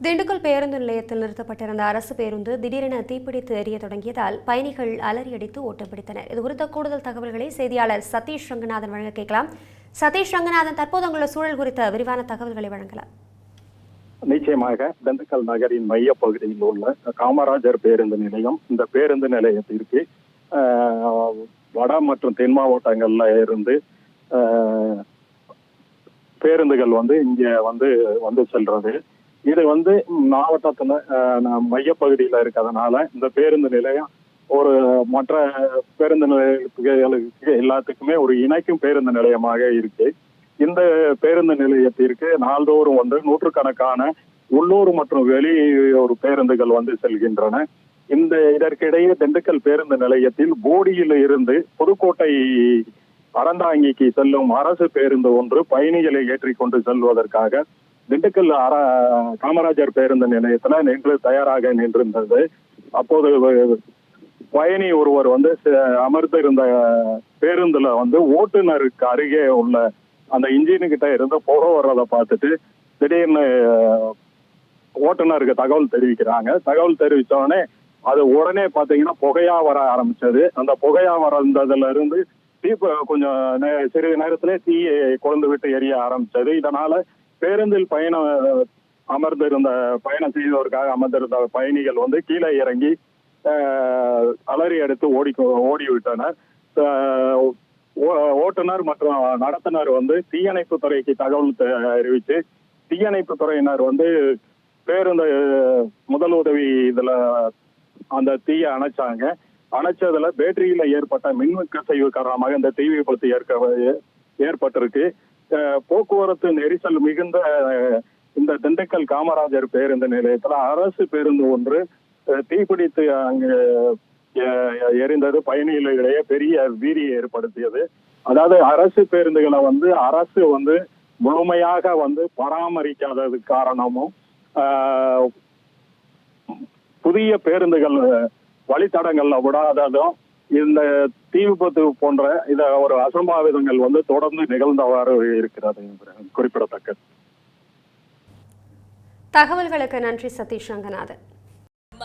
திண்டுக்கல் பேருந்து நிலையத்தில் நிறுத்தப்பட்டிருந்த அரசு பேருந்து திடீரென தீப்பிடித்து எரிய தொடங்கியதால் பயணிகள் அலறியடித்து ஓட்டம் பிடித்தனர் இது குறித்த கூடுதல் தகவல்களை செய்தியாளர் சதீஷ் ரங்கநாதன் வழங்க கேட்கலாம். சதீஷ் ரங்கநாதன் தற்போது அங்குள்ள சூழல் குறித்த விரிவான தகவல்களை வழங்கலாம். நிச்சயமாக திண்டுக்கல் நகரின் மையப்பகுதியில் உள்ள காமராஜர் பேருந்து நிலையம் இந்த பேருந்து நிலையத்திற்கு ஆஹ், வட மற்றும் தென் மாவட்டங்கள்ல இருந்து ஆஹ், பேருந்துகள் வந்து இங்க வந்து வந்து செல்றது. இது வந்து மாவட்டத்துல மையப்பகுதியில இருக்கிறதுனால இந்த பேருந்து நிலையம் ஒரு மற்ற பேருந்து நிலையங்களுக்கு எல்லாத்துக்குமே ஒரு இணைக்கும் பேருந்து நிலையமாக இருக்கு. இந்த பேருந்து நிலையத்திற்கு நாள்தோறும் வந்து நூற்றுக்கணக்கான உள்ளூர் மற்றும் வெளியூர் பேருந்துகள் வந்து செல்கின்றன. இந்த இதற்கிடையே திண்டுக்கல் பேருந்து நிலையத்தில் போடியில் இருந்து புதுக்கோட்டை அறந்தாங்கிக்கு செல்லும் அரசு பேருந்து ஒன்று பயணிகளை ஏற்றிக்கொண்டு செல்வதற்காக திண்டுக்கல் காமராஜர் பேருந்து நிலையத்துல நின்று தயாராக நின்றிருந்தது. அப்போது பயணி ஒருவர் வந்து அமர்ந்து இருந்த பேருந்துல வந்து ஓட்டுநருக்கு அருகே உள்ள அந்த இன்ஜினுக்கிட்ட இருந்து புகை வர்றதை பார்த்துட்டு திடீர்னு ஓட்டுநருக்கு தகவல் தெரிவிக்கிறாங்க. தகவல் தெரிவித்தோடனே அது உடனே பாத்தீங்கன்னா புகையா வர ஆரம்பிச்சது. அந்த புகையா வரந்ததுல இருந்து தீ கொஞ்சம் நே- சிறிது நேரத்திலே தீ கொழுந்து விட்டு எரிய ஆரம்பிச்சது. இதனால பேருந்தில் பயணம் அமர்ந்திருந்த பயணம் செய்தவருக்காக அமர்ந்திருந்த பயணிகள் வந்து கீழே இறங்கி அலறி எடுத்து ஓடி ஓடிவிட்டனர். ஓட்டுநர் மற்றும் நடத்துனர் வந்து தீயணைப்பு துறைக்கு தகவல் தெ- தீயணைப்பு துறையினர் வந்து பேருந்து முதல் உதவி இதுல அந்த தீயை அணைச்சாங்க. அணைச்சதுல பேட்டரியில ஏற்பட்ட மின் கசைவு காரணமாக இந்த தீ விபத்து ஏற்க ஏற்பட்டிருக்கு. போக்குவரத்து நெரிசல் மிகுந்த இந்த திண்டுக்கல் காமராஜர் பேருந்து நிலையத்துல அரசு பேருந்து ஒன்று தீப்பிடித்து அங்கு எரிந்தது. பயணிகளிடையே பெரிய வீரியை ஏற்படுத்தியது. அதாவது அரசு பேருந்துகளை வந்து அரசு வந்து முழுமையாக வந்து பராமரிக்காதது காரணமும் புதிய பேருந்துகள் வழித்தடங்கள்ல விடாததும் இந்த தீ விபத்து போன்ற இத ஒரு அசம்பாவிதங்கள் வந்து தொடர்ந்து நிகழ்ந்தவாறு இருக்கிறது குறிப்பிடத்தக்கது. தகவல்களுக்கு நன்றி சதீஷ் ரங்கநாதன்.